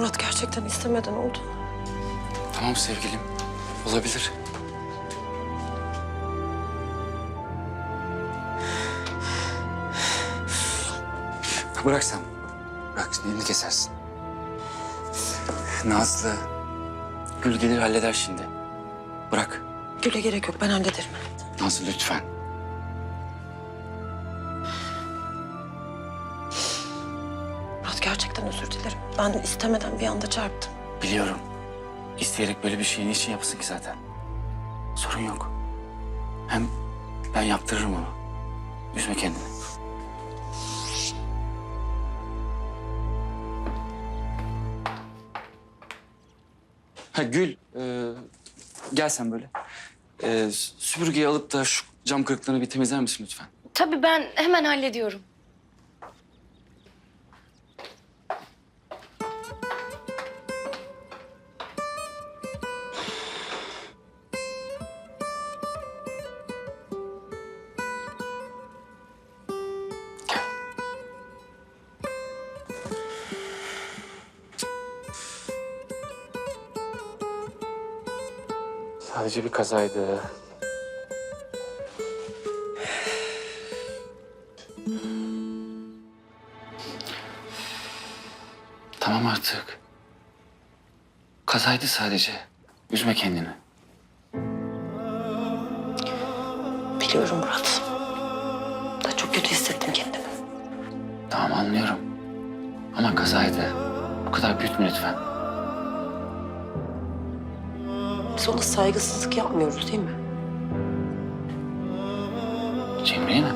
Murat gerçekten istemeden oldu. Tamam sevgilim. Olabilir. Bırak sen. Bırak elini kesersin. Nazlı. Gül gelir halleder şimdi. Bırak. Gül'e gerek yok ben hallederim. Nazlı lütfen. Gerçekten özür dilerim. Ben istemeden bir anda çarptım. Biliyorum. İsteyerek böyle bir şeyi niçin yapsın ki zaten? Sorun yok. Hem ben yaptırırım onu. Üzme kendini. Ha Gül, e, gel sen böyle. E, süpürgeyi alıp da şu cam kırıklarını bir temizler misin lütfen? Tabii ben hemen hallediyorum. Sadece bir kazaydı. Tamam artık. Kazaydı sadece. Üzme kendini. Biliyorum Murat. Da çok kötü hissettim kendimi. Tamam anlıyorum. Ama kazaydı. Bu kadar büyütme lütfen. Biz ona saygısızlık yapmıyoruz değil mi? Cemre'ye mi?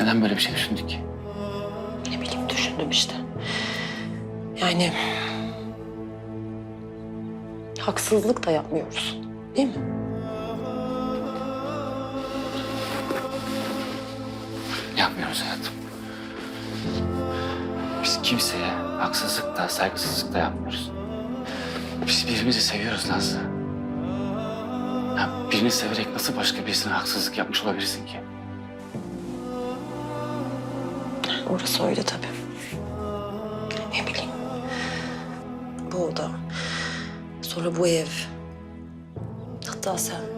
Neden böyle bir şey düşündük ki? Ne bileyim düşündüm işte. Yani... Haksızlık da yapmıyoruz. Değil mi? Yapmıyoruz hayatım. Biz kimseye haksızlık da saygısızlık da yapmıyoruz. Biz birbirimizi seviyoruz Nazlı. Ya birini severek nasıl başka birisine haksızlık yapmış olabilirsin ki? Orası öyle tabii. Ne bileyim. Bu oda. Sonra bu ev. Hatta sen.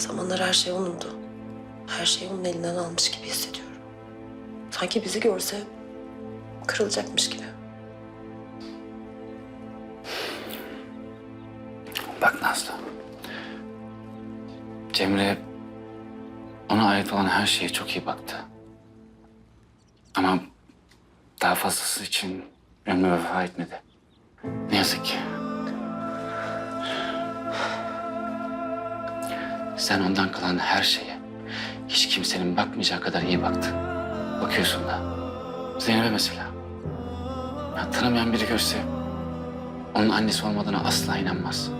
zamanlar her şey onundu. Her şeyi onun elinden almış gibi hissediyorum. Sanki bizi görse kırılacakmış gibi. Bak Nazlı. Cemre ona ait olan her şeye çok iyi baktı. Ama daha fazlası için ömrü vefa etmedi. Ne yazık ki. Sen ondan kalan her şeye hiç kimsenin bakmayacağı kadar iyi baktın. Bakıyorsun da. Zeynep'e mesela. Ya, tanımayan biri görse onun annesi olmadığına asla inanmaz.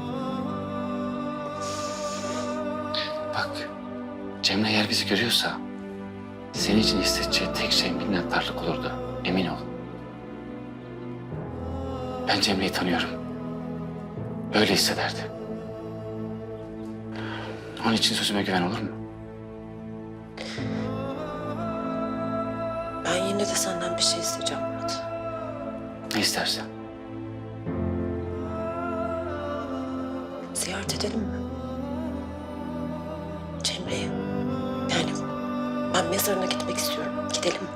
Bak, Cemre eğer bizi görüyorsa... ...senin için hissedeceği tek şey minnettarlık olurdu. Emin ol. Ben Cemre'yi tanıyorum. Öyle hissederdi. Onun için sözüme güven olur mu? Ben yine de senden bir şey isteyeceğim Murat. Ne istersen. Ziyaret edelim mi? Cemre'yi. Yani ben mezarına gitmek istiyorum. Gidelim mi?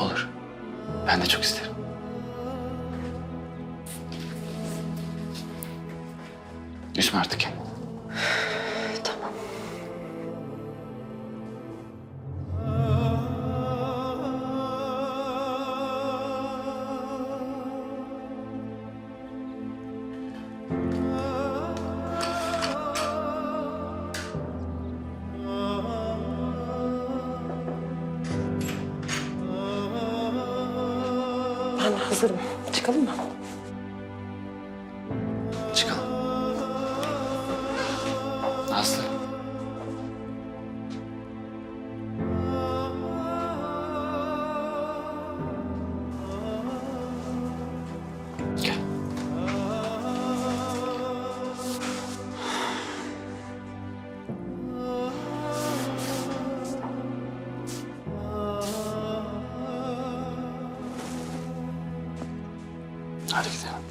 Olur. Ben de çok isterim. Üzme artık kendini. Tamam. Ben hazırım. Çıkalım mı? Hadi gidelim.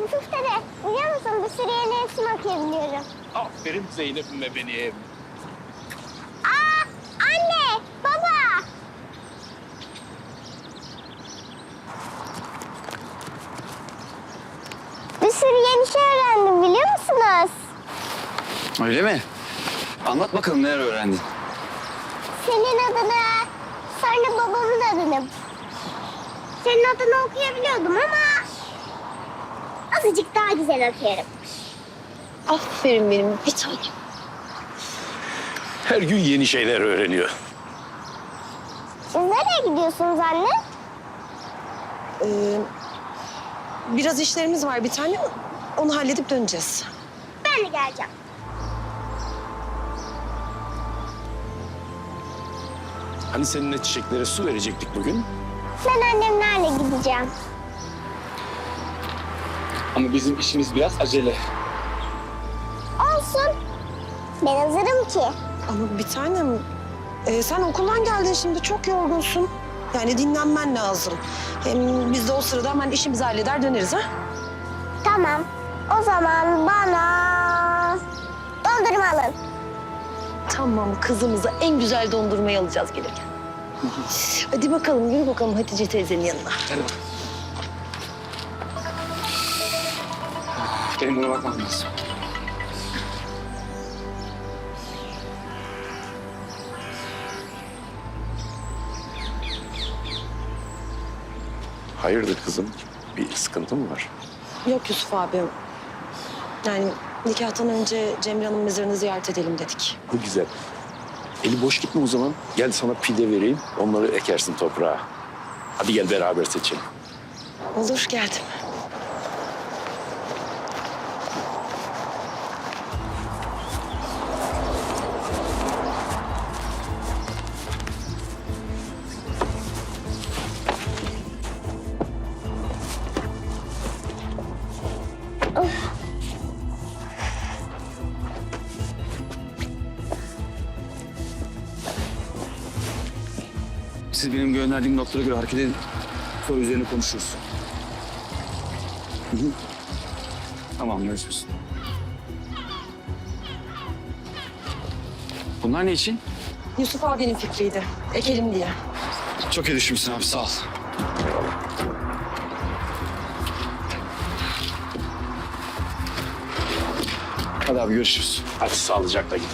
Yusuf dede biliyor musun bir sürü yeni resim okuyabiliyorum. Aferin Zeynep'ime benim. Aa anne baba. Bir sürü yeni şey öğrendim biliyor musunuz? Öyle mi? Anlat bakalım neler öğrendin. Senin adını, sonra babamın adını. Senin adını okuyabiliyordum ama azıcık daha güzel okuyorum. Aferin benim bir tanem. Her gün yeni şeyler öğreniyor. Siz nereye gidiyorsunuz anne? Ee, biraz işlerimiz var bir tane. Onu halledip döneceğiz. Ben de geleceğim. Hani seninle çiçeklere su verecektik bugün? Ben annemlerle gideceğim. Ama bizim işimiz biraz acele. Olsun. Ben hazırım ki. Ama bir tanem e, sen okuldan geldin şimdi çok yorgunsun. Yani dinlenmen lazım. Hem biz de o sırada hemen işimizi halleder döneriz ha. Tamam. O zaman bana dondurma alın. Tamam kızımıza en güzel dondurmayı alacağız gelirken. Hadi bakalım yürü bakalım Hatice teyzenin yanına. Benim buna bakmam lazım. Hayırdır kızım? Bir sıkıntı mı var? Yok Yusuf abi. Yani nikahtan önce Cemre Hanım mezarını ziyaret edelim dedik. Bu güzel. Eli boş gitme o zaman. Gel sana pide vereyim. Onları ekersin toprağa. Hadi gel beraber seçelim. Olur geldim. Siz benim gönderdiğim notlara göre hareket edin. Sonra üzerine konuşuruz. Hı hı. Tamam görüşürüz. Bunlar ne için? Yusuf abinin fikriydi. Ekelim diye. Çok iyi düşünmüşsün abi sağ ol. Hadi abi görüşürüz. Hadi sağlıcakla gidin.